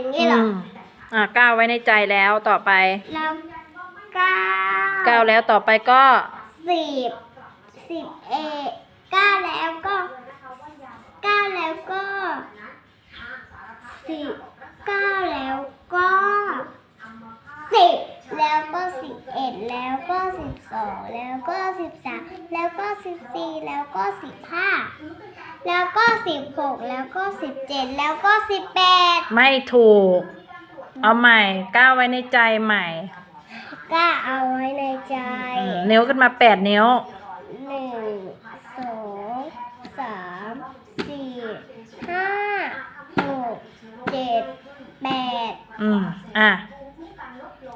อย่างนี้เหรอ มอะเก้าไว้ในใจแล้วต่อไป แล้วเก้าเก้าแล้วต่อไปก็สิบสิบเอ็ดเก้าแล้วก็เก้าแล้วก็สิบเก้าแล้วก็สิบแล้วก็สิบเอ็ด แล้วก็สิบสองแล้วก็สิบสามแล้วก็สิบสี่แล้วก็สิบห้าแล้วก็สิบหกแล้วก็สิบเจ็ดแล้วก็สิบแปดไม่ถูก เอาใหม่ก้าไว้ในใจใหม่ก็เอาไว้ในใจอืมนิ้วขึ้นมาแปดนิ้ว หนึ่งสองสามสี่ห้าหกเจ็ดแปดอืม อะ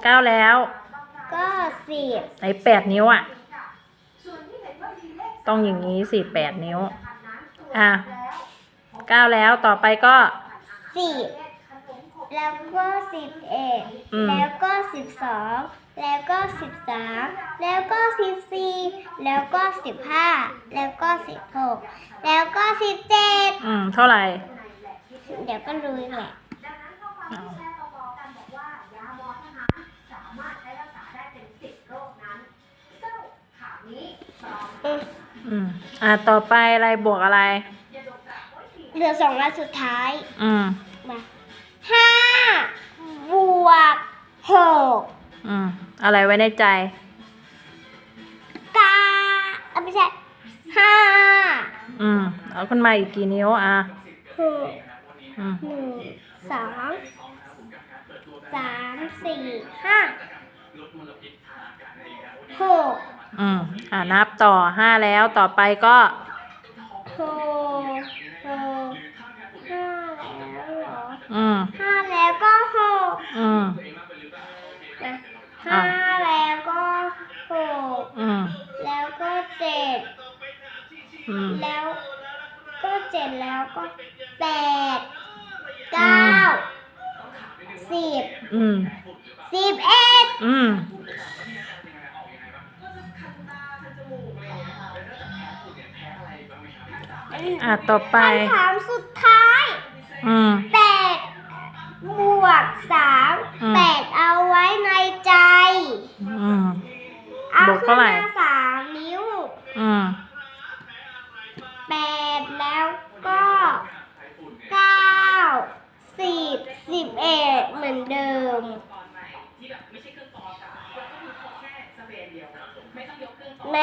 ก้าแล้ว ก็สิบไหนแปดนิ้วอะ ต้องอย่างนี้สิแปดนิ้ว อะเก้าแล้วต่อไปก็สิบแล้วก็สิบเอ็ดอืมแล้วก็สิบสองแล้วก็สิบสามแล้วก็สิบสี่แล้วก็สิบห้าแล้วก็สิบหกแล้วก็สิบเจ็ดอืม เท่าไหร่ เดี๋ยวก็รู้แหละ อาอืมอืม อะต่อไปอะไรบวกอะไร เหลือสองอันสุดท้าย อืม มาห้าบวกหกอืม อะไรไว้ในใจ เก้าเอ้ยไม่ใช่ห้าอืม เอาขึ้นมาอีกกี่นิ้วอะ หกอืม หนึ่งสองสามสี่ห้า หกอืมอะนับต่อห้าแล้วต่อไปก็หกหกห้าแล้วเหรออืมห้าแล้วก็หกอืมนะห้าแล้วก็หกอืมแล้วก็เจ็ดอืมแล้วก็เจ็ดแล้วก็แปดเก้าสิบอืม สิบเอ็ดอืมอะต่อไป คำถามสุดท้ายอืม แปดบวกสามอืม แปดเอาไว้ในใจ อืม เอาบวกขึ้เท่านไหร่ มาสามนิ้วอืม แปดแล้วก็เก้าสิบสิบเอ็ดเหมือนเดิม ใน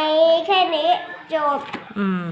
แค่นี้จบ อืม